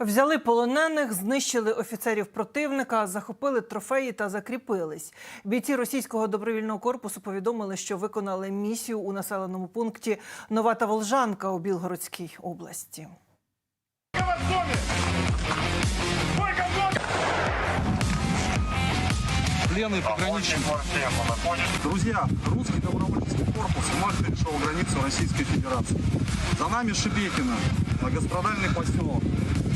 Взяли полонених, знищили офіцерів противника, захопили трофеї та закріпились. Бійці російського добровільного корпусу повідомили, що виконали місію у населеному пункті Нова та Волжанка у Білгородській області. Пленный пограничник. Друзья, русский добровольческий корпус вновь перешел границу Российской Федерации. За нами Шебекино, многострадальный поселок.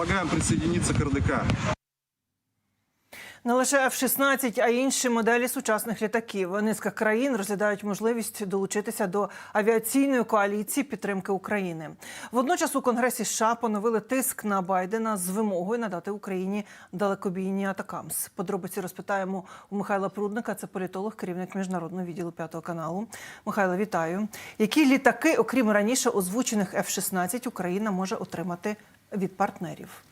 предлагаем присоединиться к РДК. Не лише F-16, а й інші моделі сучасних літаків. Низка країн розглядають можливість долучитися до авіаційної коаліції підтримки України. Водночас у Конгресі США поновили тиск на Байдена з вимогою надати Україні далекобійні атакамс. Подробиці розпитаємо у Михайла Прудника. Це політолог, керівник міжнародного відділу п'ятого каналу. Михайло, вітаю. Які літаки, окрім раніше озвучених F-16, Україна може отримати від партнерів?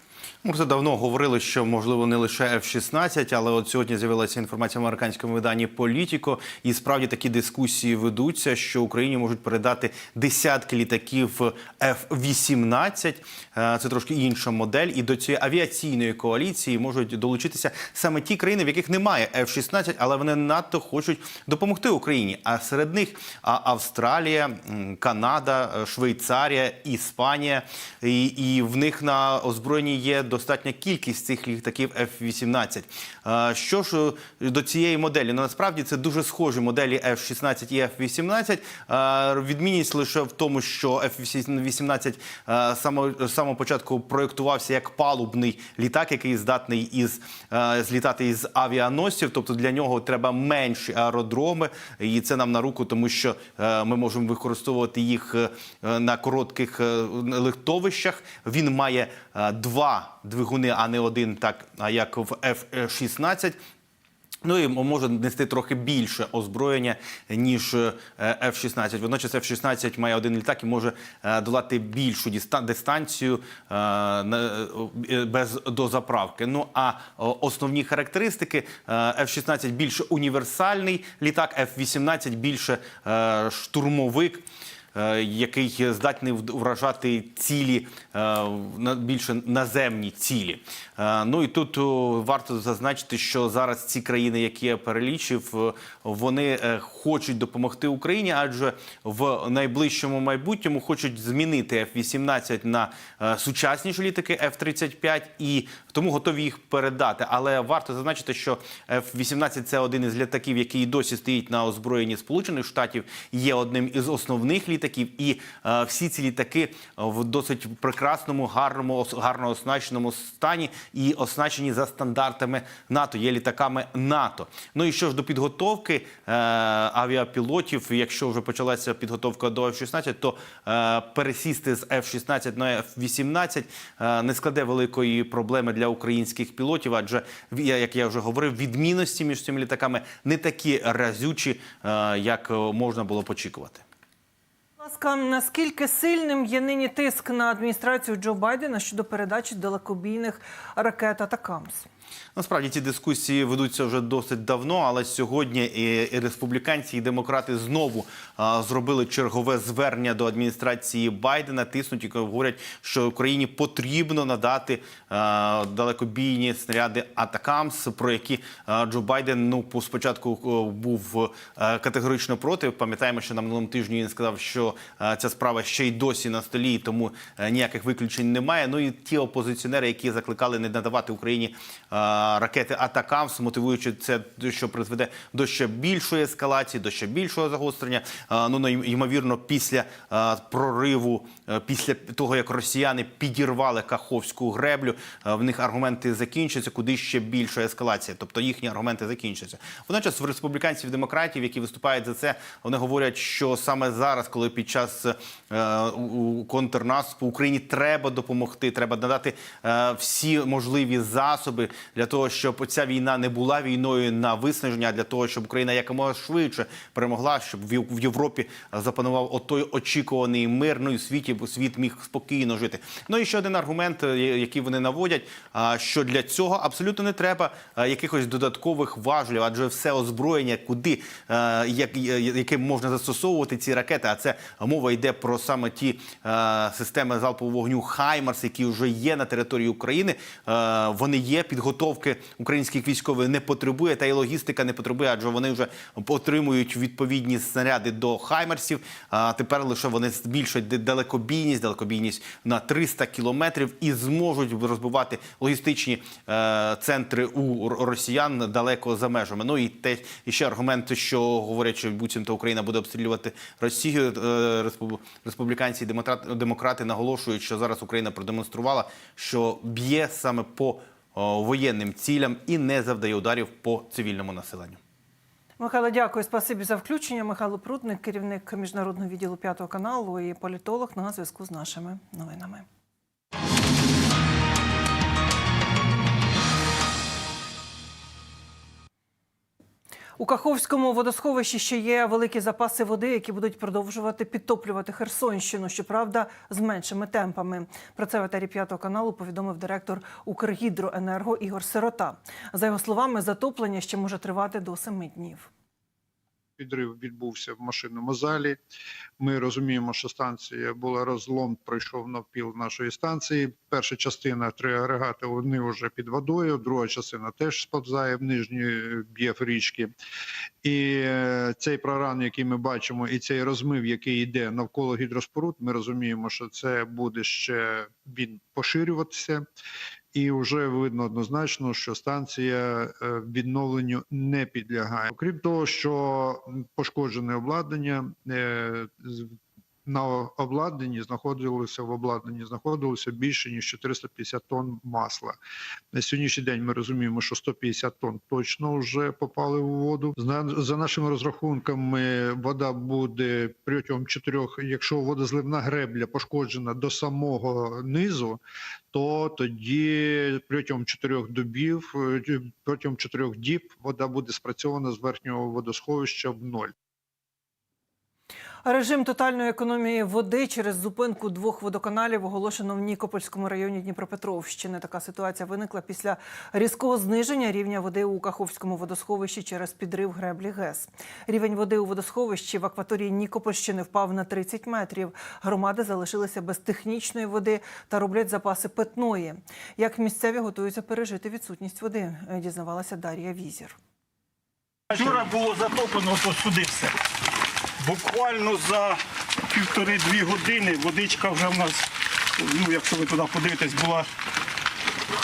Ми вже давно говорили, що можливо не лише F-16, але от сьогодні з'явилася інформація в американському виданні Політіко, і справді такі дискусії ведуться, що Україні можуть передати десятки літаків F-18. Е, Це трошки інша модель. І до цієї авіаційної коаліції можуть долучитися саме ті країни, в яких немає F-16, але вони надто хочуть допомогти Україні. А серед них Австралія, Канада, е, Швейцарія, Іспанія. І, і в них на озброєнні є достатня кількість цих літаків F-18. Е, Що ж е, до цієї моделі? Ну насправді це дуже схожі моделі F-16 і F-18. Е, Відмінність лише в тому, що F-18 е, само з самого початку проєктувався як палубний літак, який здатний із злітати із авіаносців. Тобто для нього треба менші аеродроми, і це нам на руку, тому що е, ми можемо використовувати їх е, на коротких лихтовищах. Він має е, двигуни, а не один, так як в F-16. Ну і може нести трохи більше озброєння, ніж е, F-16. Водночас F-16 має один літак і може е, долати більшу дистанцію е, без дозаправки. Ну а основні характеристики е, F-16 більше універсальний літак, F-18 більше е, штурмовик який здатний вражати цілі е, більше наземні цілі. Е, Ну і тут варто зазначити, що зараз ці країни, які я перелічив, е, вони е, хочуть допомогти Україні, адже в найближчому майбутньому хочуть змінити F-18 на е, сучасніші літаки F-35 і тому готові їх передати. Але варто зазначити, що F-18 – це один із літаків, який досі стоїть на озброєнні Сполучених Штатів, є одним із основних літаків, і е, всі ці літаки в досить прекрасному, гарному, гарно оснащеному стані і оснащені за стандартами НАТО, є літаками НАТО. Ну і що ж до підготовки е, авіапілотів, якщо вже почалася підготовка до F-16, то е, пересісти з F-16 на F-18 е, не складе великої проблеми для українських пілотів, адже як я вже говорив, відмінності між цими літаками не такі разючі, е, як е, можна було б очікувати. Ласка, наскільки сильним є нині тиск на адміністрацію Джо Байдена щодо передачі далекобійних ракет Атакамс? Насправді ці дискусії ведуться вже досить давно, але сьогодні і, республіканці, і демократи знову а, зробили чергове звернення до адміністрації Байдена. Тиснуть і говорять, що Україні потрібно надати а, далекобійні снаряди Атакамс, про які а, Джо Байден ну по- спочатку був е, категорично проти. Пам'ятаємо, що на минулому тижні він сказав, що е, ця справа ще й досі на столі, тому е, ніяких виключень немає. Ну і ті опозиціонери, які закликали не надавати Україні е, ракети Атакамс, мотивуючи це, що призведе до ще більшої ескалації, до ще більшого загострення. Е, Ну, ну, ймовірно, після е, прориву, е, після того як росіяни підірвали Каховську греблю, е, в них аргументи закінчаться, куди ще більша ескалація. Тобто їхні аргументи закінчаться. Водночас в республіканців демократів, які виступають за це, вони говорять, що саме зараз, коли під час е, контрнаступу Україні треба допомогти, треба надати е, всі можливі засоби для того, щоб ця війна не була війною на виснаження, для того, щоб Україна якомога швидше перемогла, щоб в Європі запанував отой очікуваний мир. Ну і в світі світ міг спокійно жити. Ну і ще один аргумент, е, який вони наводять, що для цього абсолютно не треба е, якихось додаткових важелів, адже все озброєння, куди е, як- яким можна застосовувати ці ракети. А це мова йде про саме ті системи залпового вогню Хаймарс, які вже є на території України. Вони є підготовки українських військових не потребує, та й логістика не потребує, адже вони вже отримують відповідні снаряди до Хаймарсів. А тепер лише вони збільшать далекобійність, далекобійність на 300 кілометрів і зможуть розбивати логістичні е, центри у росіян далеко за межами. Ну і те і ще аргумент, що говорять, що буцімто Україна буде обстрілювати Росію. Е, респуб- республіканці і демократ- демократи наголошують, що зараз Україна продемонструвала, що б'є саме по воєнним цілям і не завдає ударів по цивільному населенню. Михайло, дякую. Спасибі за включення. Михайло Прудник, керівник міжнародного відділу п'ятого каналу і політолог на зв'язку з нашими новинами. У Каховському водосховищі ще є великі запаси води, які будуть продовжувати підтоплювати Херсонщину. Щоправда, з меншими темпами. Про це в етері п'ятого каналу повідомив директор Укргідроенерго Ігор Сирота. За його словами, затоплення ще може тривати до семи днів. Підрив відбувся в машинному залі. Ми розуміємо, що станція була розлом, пройшов навпіл нашої станції. Перша частина три агрегати вони вже під водою, друга частина теж сповзає в нижній б'є в річки. І е, цей проран, який ми бачимо, і цей розмив, який йде навколо гідроспоруд, ми розуміємо, що це буде ще він поширюватися. І вже видно однозначно, що станція е, відновленню не підлягає. Окрім того, що пошкоджене обладнання е, на обладнанні знаходилося в обладнанні знаходилося більше ніж 450 тонн масла. На сьогоднішній день ми розуміємо, що 150 тонн точно вже попали у воду. За, за нашими розрахунками, вода буде протягом чотирьох, якщо водозливна гребля пошкоджена до самого низу, то тоді протягом чотирьох добів, е, протягом чотирьох діб вода буде спрацьована з верхнього водосховища в ноль. Режим тотальної економії води через зупинку двох водоканалів оголошено в Нікопольському районі Дніпропетровщини. Така ситуація виникла після різкого зниження рівня води у Каховському водосховищі через підрив греблі ГЕС. Рівень води у водосховищі в акваторії Нікопольщини впав на 30 метрів. Громади залишилися без технічної води та роблять запаси питної. Як місцеві готуються пережити відсутність води, дізнавалася Дар'я Візір. Вчора було затоплено ото сюди все. Буквально за півтори-дві години водичка вже в нас, ну якщо ви туди подивитесь, була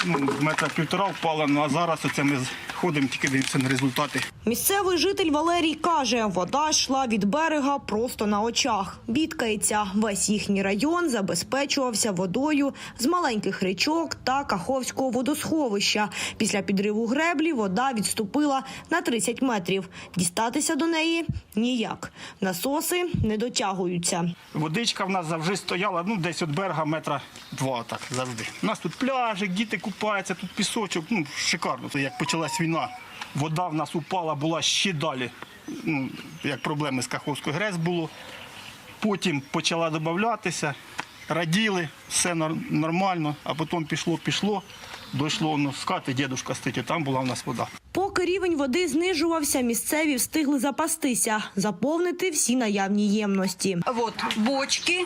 ну, метра півтора впала, ну а зараз оце ми ходимо, тільки дивимося на результати. Місцевий житель Валерій каже, вода йшла від берега просто на очах. Бідкається, весь їхній район забезпечувався водою з маленьких річок та Каховського водосховища. Після підриву греблі вода відступила на 30 метрів. Дістатися до неї ніяк. Насоси не дотягуються. Водичка в нас завжди стояла, ну десь від берега метра два так завжди. У нас тут пляжик, діти купаються, тут пісочок, ну шикарно. Як почалась війна, вода в нас упала, була ще далі. Ну, як проблеми з Каховською ГРЕС було. Потім почала додатися, раділи, все нормально, а потім пішло, пішло, дійшло воно з хати, дідусь стоїть, там була в нас вода. Поки рівень води знижувався, місцеві встигли запастися, заповнити всі наявні ємності. Вот бочки,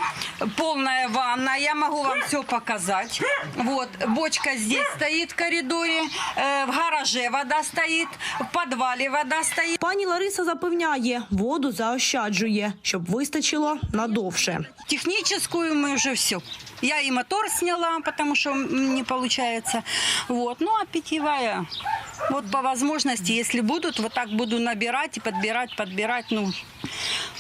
полная ванна. Я могу вам все показать. Вот бочка здесь стоит в коридоре, э, в гараже вода стоит, в подвале вода стоит. Пані Лариса запевняє, воду заощаджує, щоб вистачило надовше. Техническую мы уже все. Я и мотор сняла, потому что м, не получается. Вот. Ну а питьевая, вот по возможности, если будут, вот так буду набирать и подбирать, подбирать. Ну,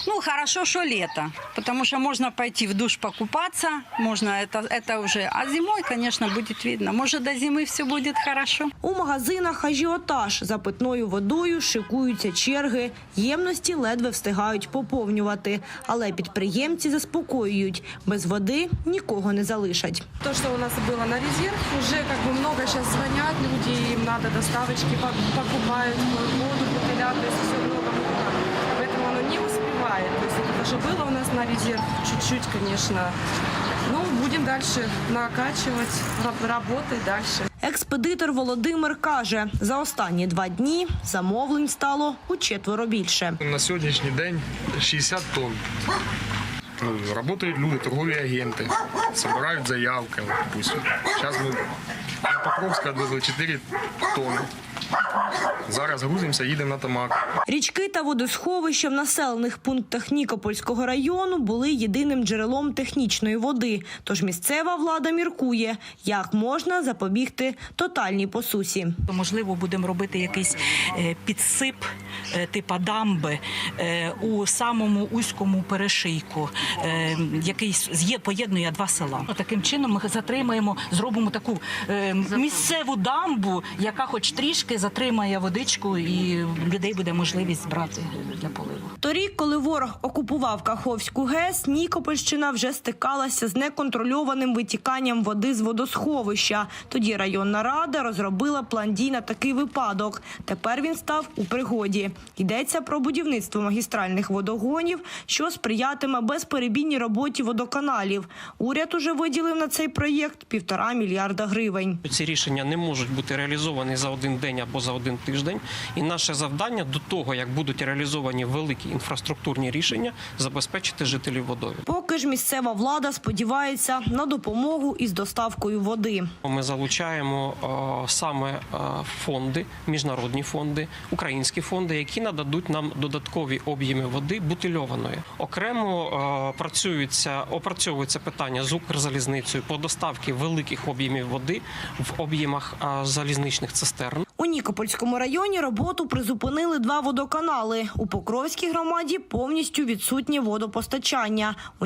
ну хорошо, что лето, потому что можно пойти в душ покупаться, можно это, это уже. А зимой, конечно, будет видно. Может, до зимы все будет хорошо. У магазинах ажіотаж за питною водою шикуються черги, ємності ледве встигають поповнювати. Але підприємці заспокоюють, без води нікого не залишать. То, что у нас было на резерв, уже как бы много сейчас звонят люди, им надо доставочки, по- покупают воду, бутыля, то есть все много много. Поэтому оно не успевает. То есть это даже было у нас на резерв чуть-чуть, конечно. Ну, будем дальше накачивать, раб- работать дальше. Експедитор Володимир каже, за останні два дні замовлень стало у четверо більше. На сьогоднішній день 60 тонн. Ну, Работають люди, торгові агенти, збирають заявки. Допустим. Зараз ми на Покровська відвезли 4 тонни. Зараз грузимося, їдемо на Тамак. Річки та водосховища в населених пунктах Нікопольського району були єдиним джерелом технічної води. Тож місцева влада міркує, як можна запобігти тотальній посусі. Можливо, будемо робити якийсь е, підсип е, типа дамби е, у самому узькому перешийку, який з'є- поєднує два села. Таким чином ми затримаємо, зробимо таку е, місцеву дамбу, яка хоч трішки затримає водичку, і людей буде можливість брати для поливу. Торік, коли ворог окупував Каховську ГЕС, Нікопольщина вже стикалася з неконтрольованим витіканням води з водосховища. Тоді районна рада розробила план дій на такий випадок. Тепер він став у пригоді. Йдеться про будівництво магістральних водогонів, що сприятиме безперебійній роботі водоканалів. Уряд уже виділив на цей проєкт півтора мільярда гривень. Ці рішення не можуть бути реалізовані за один день або за один тиждень. І наше завдання до того, як будуть реалізовані великі інфраструктурні рішення, забезпечити жителів водою. Поки ж місцева влада сподівається на допомогу із доставкою води. Ми залучаємо е, саме е, фонди, міжнародні фонди, українські фонди, які нададуть нам додаткові об'єми води бутильованої. Окремо е, працюється, опрацьовується питання з Укрзалізницею по доставці великих об'ємів води в об'ємах залізничних цистерн. У Нікопольському районі роботу призупинили два водоканали. У Покровській громаді повністю відсутнє водопостачання.